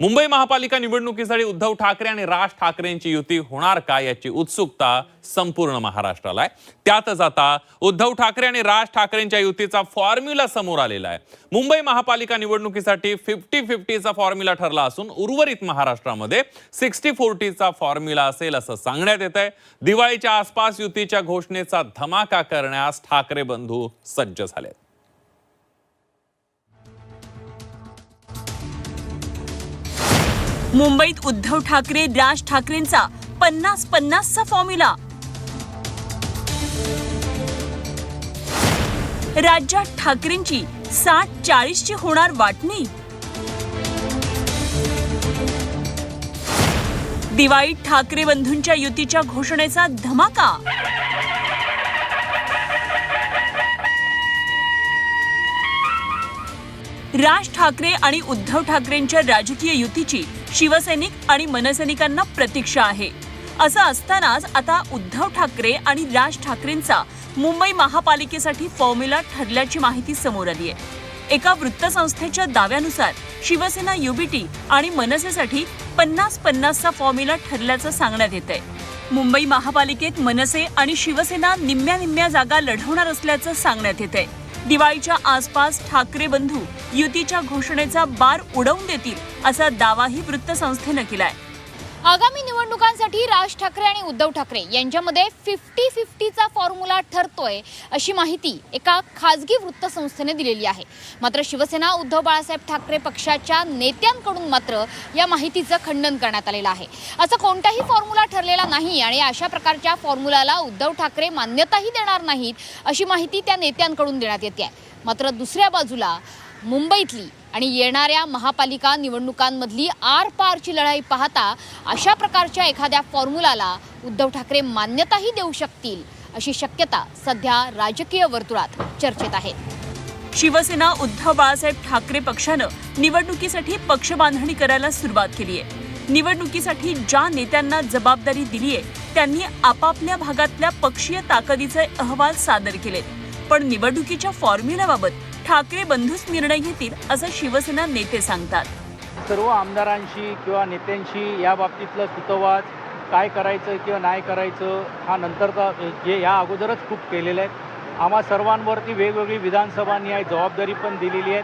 मुंबई महापालिका निवडणुकीसाठी उद्धव ठाकरे आणि राज ठाकरेंची युती होणार का याची उत्सुकता संपूर्ण महाराष्ट्राला आहे. त्यातच आता उद्धव ठाकरे आणि राज ठाकरेंच्या युतीचा फॉर्म्युला समोर आलेला आहे. मुंबई महापालिका निवडणुकीसाठी फिफ्टी फिफ्टीचा फॉर्म्युला ठरला असून उर्वरित महाराष्ट्रामध्ये सिक्स्टी फोर्टीचा फॉर्म्युला असेल असं सांगण्यात येत आहे दिवाळीच्या आसपास युतीच्या घोषणेचा धमाका करण्यास ठाकरे बंधू सज्ज झालेत. मुंबईत उद्धव ठाकरे राज ठाकरेंचा पन्नास पन्नासचा फॉर्म्युला राज्यात ठाकरेंची साठ चाळीसची होणार वाटणी. दिवाळीत ठाकरे बंधूंच्या युतीच्या घोषणेचा धमाका. राज ठाकरे आणि उद्धव ठाकरेंच्या राजकीय युतीची शिवसैनिक आणि मनसैनिकांना प्रतीक्षा आहे. असं असतानाच आता उद्धव ठाकरे आणि राज ठाकरेंचा मुंबई महापालिकेसाठी फॉर्म्युला ठरल्याची माहिती समोर आली आहे. एका वृत्तसंस्थेच्या दाव्यानुसार शिवसेना युबीटी आणि मनसेसाठी पन्नास पन्नासचा फॉर्म्युला ठरल्याचं सांगण्यात येत आहे मुंबई महापालिकेत मनसे आणि शिवसेना निम्म्या निम्म्या जागा लढवणार असल्याचं सांगण्यात येत आहे दिवाळीच्या आसपास ठाकरे बंधू युतीच्या घोषणेचा बार उडवून देतील असा दावाही वृत्तसंस्थेनं केलाय. आगामी निवडणुकांसाठी राज ठाकरे आणि उद्धव ठाकरे यांच्यामध्ये फिफ्टी फिफ्टीचा फॉर्म्युला ठरतोय अशी माहिती एका खाजगी वृत्तसंस्थेने दिलेली आहे. मात्र शिवसेना उद्धव बाळासाहेब ठाकरे पक्षाच्या नेत्यांकडून मात्र या माहितीचं खंडन करण्यात आलेलं आहे. असं कोणताही फॉर्म्युला ठरलेला नाही आणि अशा प्रकारच्या फॉर्म्युलाला उद्धव ठाकरे मान्यताही देणार नाहीत अशी माहिती त्या नेत्यांकडून देण्यात येते आहे. मात्र दुसऱ्या बाजूला मुंबईतली आणि येणाऱ्या महापालिका निवडणुकांमधली आर पारची लढाई पाहता अशा प्रकारच्या एखाद्या फॉर्म्युलाला उद्धव ठाकरे मान्यताही देऊ शकतील अशी शक्यता सध्या राजकीय वर्तुळात चर्चेत आहे. शिवसेना उद्धव बाळासाहेब ठाकरे पक्षानं निवडणुकीसाठी पक्ष बांधणी करायला सुरुवात केली आहे. निवडणुकीसाठी ज्या नेत्यांना जबाबदारी दिली आहे त्यांनी आपापल्या भागातल्या पक्षीय ताकदीचे अहवाल सादर केलेत. पण निवडणुकीच्या फॉर्म्युल्याबाबत ठाकरे बंधूच निर्णय घेतील असं शिवसेना नेते सांगतात. सर्व आमदारांशी किंवा नेत्यांशी या बाबतीतलं सुतवाद काय करायचं किंवा नाही करायचं हा नंतरचा जे या अगोदरच खूप केलेलं आहे. आम्हा सर्वांवरती वेगवेगळी विधानसभांनी आहे जबाबदारी पण दिलेली आहे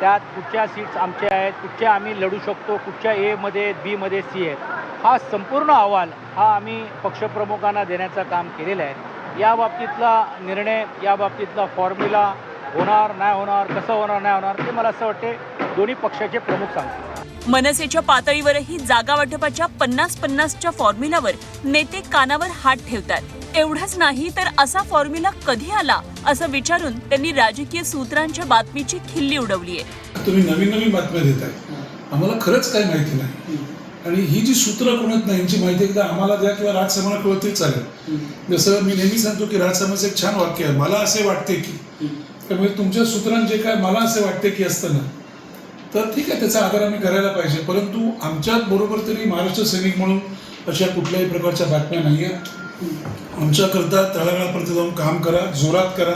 त्यात कुठच्या सीट्स आमच्या आहेत कुठच्या आम्ही लढू शकतो कुठच्या एमध्ये आहेत बीमध्ये सी आहेत. हा संपूर्ण अहवाल हा आम्ही पक्षप्रमुखांना देण्याचं काम केलेलं आहे. या बाबतीतला निर्णय या बाबतीतला फॉर्म्युला होणार नाही होणार कसं होणार नाही होणार ते मला असं वाटते दोन्ही पक्षाचे प्रमुख सांगतील. मनसेच्या पातळीवरही जागा वाटपाच्या पन्नास पन्नासच्या फॉर्म्युलावर नेते कानावर हात ठेवतात. एवढंच नाही तर असा फॉर्म्युला कधी आला असं विचारून त्यांनी राजकीय सूत्रांच्या बातमीची खिल्ली उडवली आहे. तुम्ही नवीन नवीन बातम्या देताय. आम्हाला खरंच काही माहिती नाही. आणि ही जी सूत्र कोणत नाही यांची माहिती एकदा आम्हाला द्या किंवा राजसाहेबांना कळत तरी चालेल जसं मी नेहमी सांगतो की राजसाहेबांचं एक छान वाक्य आहे मला असे वाटते की. त्यामुळे तुमच्या सूत्रांत जे काय मला असे वाटते की असतं ना. तर ठीक आहे त्याचा आदर आम्ही करायला पाहिजे. परंतु आमच्यात बरोबर तरी महाराष्ट्र सैनिक म्हणून अशा कुठल्याही प्रकारच्या बातम्या नाही आहेत आमच्याकरता तळागाळापर्यंत जाऊन काम करा जोरात करा.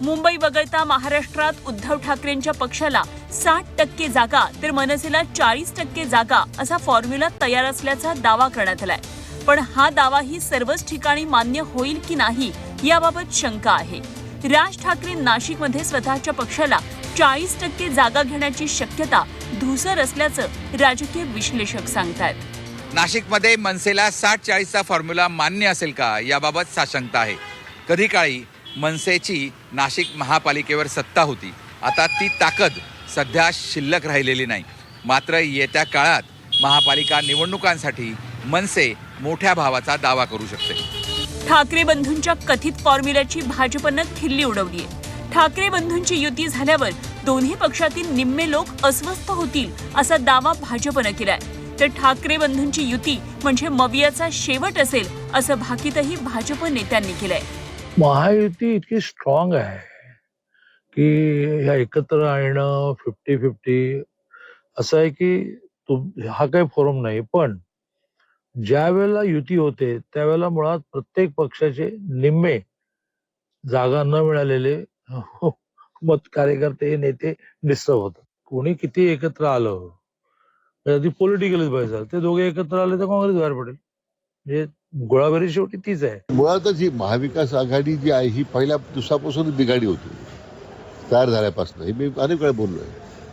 मुंबई वगळता महाराष्ट्रात उद्धव ठाकरेंच्या पक्षाला साठ टक्के जागा तर मनसेला चाळीस टक्के जागा असा फॉर्म्युला तयार असल्याचा दावा करण्यात आलाय. पण हा दावाही सर्वच ठिकाणी मान्य होईल की नाही याबाबत शंका आहे. राज ठाकरे नाशिकमध्ये स्वतःच्या पक्षाला चाळीस टक्के जागा घेण्याची शक्यता धुसर असल्याचं राजकीय विश्लेषक सांगतात नाशिकमध्ये मनसेला साठ चाळीसचा फॉर्म्युला मान्य असेल का? याबाबत साशंकता आहे. कधी काळी मनसेची नाशिक महापालिकेवर सत्ता होती. आता ती ताकद सध्या शिल्लक राहिलेली नाही. मात्र येत्या काळात महापालिका निवडणुकांसाठी मनसे मोठ्या भावाचा दावा करू शकते. ठाकरे बंधूंच्या कथित फॉर्म्युल्याची भाजपनं खिल्ली उडवली आहे ठाकरे बंधूंची युती झाल्यावर दोन्ही पक्षातील निम्मे लोक अस्वस्थ होतील असा दावा भाजपनं केलाय. तर ठाकरे बंधूंची युती म्हणजे मवियाचा शेवट असेल असं भाकीतही भाजप नेत्यांनी केलंय. महायुती इतकी स्ट्रॉंग आहे की ह्या एकत्र आणणं फिफ्टी फिफ्टी असं आहे की हा काही फोरम नाही पण ज्या वेळेला युती होते त्यावेळेला मुळात प्रत्येक पक्षाचे निम्मे जागा न मिळालेले मत कार्यकर्ते नेते डिस्टर्ब होतात. कोणी किती एकत्र आलं आधी पॉलिटिकलच बाहेर झालं ते दोघे एकत्र आले तर काँग्रेस बाहेर पडेल. म्हणजे गोळाबारी शेवटी तीच आहे. मुळातच ही महाविकास आघाडी जी आहे ही पहिल्या दिवसापासून बिघाडी होती. तयार झाल्यापासून. हे मी अनेक वेळा बोललोय.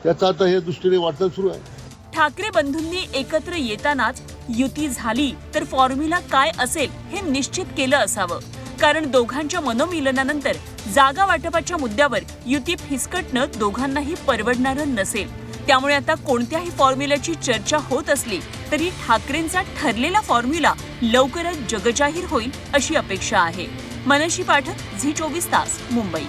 त्याचा आता हे दृष्टीने वाटचाल सुरू आहे. ठाकरे बंधूंनी एकत्र येतानाच युती झाली तर फॉर्म्युला काय असेल हे निश्चित केलं असावं. कारण दोघांच्या मनोमिलनानंतर जागा वाटपाच्या मुद्द्यावर युती फिसकटणं दोघांनाही परवडणारं नसेल. त्यामुळे आता कोणत्याही फॉर्म्युल्याची चर्चा होत असली तरी ठाकरेंचा ठरलेला फॉर्म्युला लवकरच जगजाहीर होईल अशी अपेक्षा आहे. मनशी पाठक झी चोवीस तास मुंबई.